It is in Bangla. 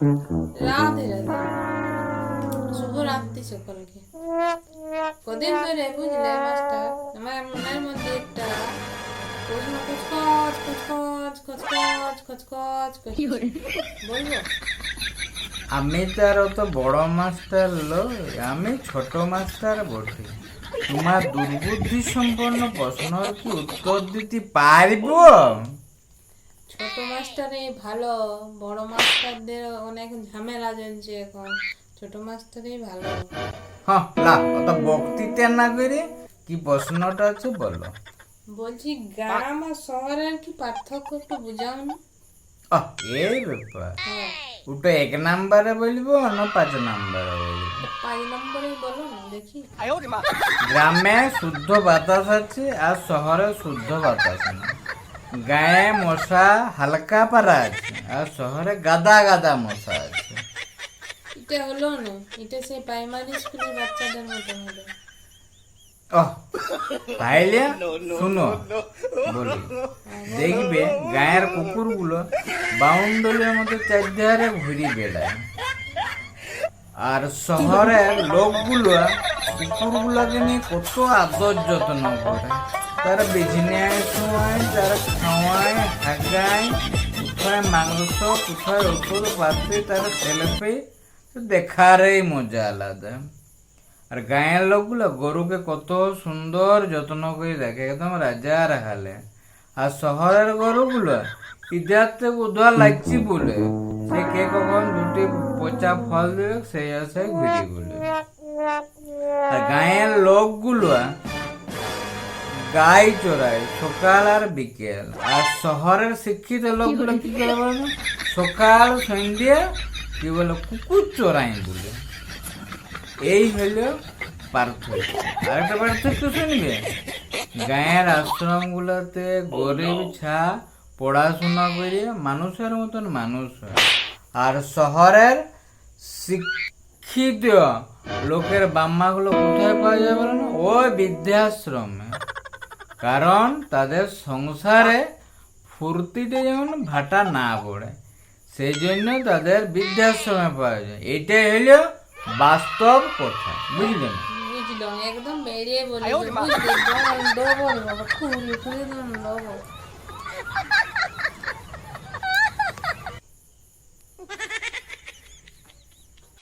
রাধে রাধে শুভ রাত্রি সকলকে। কদিন ধরে বুঝলে মাস্টার আমার মনের মধ্যে একটা প্রশ্ন কুচকচ কুচকচ করছে। বলব? আমি তার অত বড় মাস্টার লই আমি ছোট মাস্টার বটে। তোমার দুর্বুদ্ধি সম্পন্ন প্রশ্নের কি উত্তর দিতে পারব? ছোট মাস্টারে ভালো বড় মাস্টারদের অনেক ঝামেলা চলছে এখন। ছোট মাস্টারই ভালো। হ্যাঁ লা অত বক্তৃতা না করে কি প্রশ্নটা আছে বলো। বলছি গ্রাম আর শহরের কি পার্থক্য একটু বুঝাও না। এই ব্যাপার। হ্যাঁ। ওটা এক নাম্বারে বলব না পাঁচ নাম্বারে বলব? পাঁচ নম্বরে বলো দেখি। গ্রামে শুদ্ধ বাতাস আছে আর শহরে শুদ্ধ বাতাস নেই। গায়ে মশা হালকা পারা আছে আর শহরে গাদা গাদা মশা আছে। এটা হলো না এটা সেই প্রাইমারি স্কুলের বাচ্চাদের মতন হলো তাইলে শুনো বলি দেখবে গায়ের কুকুরগুলো বাউন্ডারির মধ্যে চারধারে ঘুরি বেড়ায়। আর শহরের লোকগুলো কুকুরগুলোকে নিয়ে কত আদর যত্ন করে। তারা নেওয়ার সময় তারা খাওয়ায় হাগায় কোথায় মাংস কোথায় ওষুধ পাতে তারা সেলফি দেখারই মজা আলাদা। আর গায়ের লোকগুলো গরুকে কত সুন্দর যত্ন করে রাখে একদম রাজার হালে। আর শহরের গরুগুলো থেকে উধার লাগছি বলে। সে কে কখন দুটি পচা ফল দেবে সেই আসে ঘুরি বলে। আর গায়ের লোকগুলো গাই চড়ায় সকাল আর বিকেল। আর শহরের শিক্ষিত লোকগুলো কি করে বলো সকাল সন্ধ্যা কি বলে? কুকুর চড়াই বলে। এই হলো পার্থক্য। আরেকটা পার্থক্য শুনবে? গায়ের আশ্রমগুলোতে গরিব ছা পড়াশোনা করে মানুষের মতন মানুষ আর শহরের শিক্ষিত লোকের বাম্মাগুলো কোথায় পাওয়া বলো না? ওই বৃদ্ধাশ্রমে। কারণ তাদের সংসারে ফুর্তিতে যেমন ভাটা না পড়ে সেই জন্য তাদের বৃদ্ধাশ্রমে প্রয়োজন যায়। এটাই হলো বাস্তব কথা বুঝলেন বুঝলাম একদম বেরিয়ে বলে।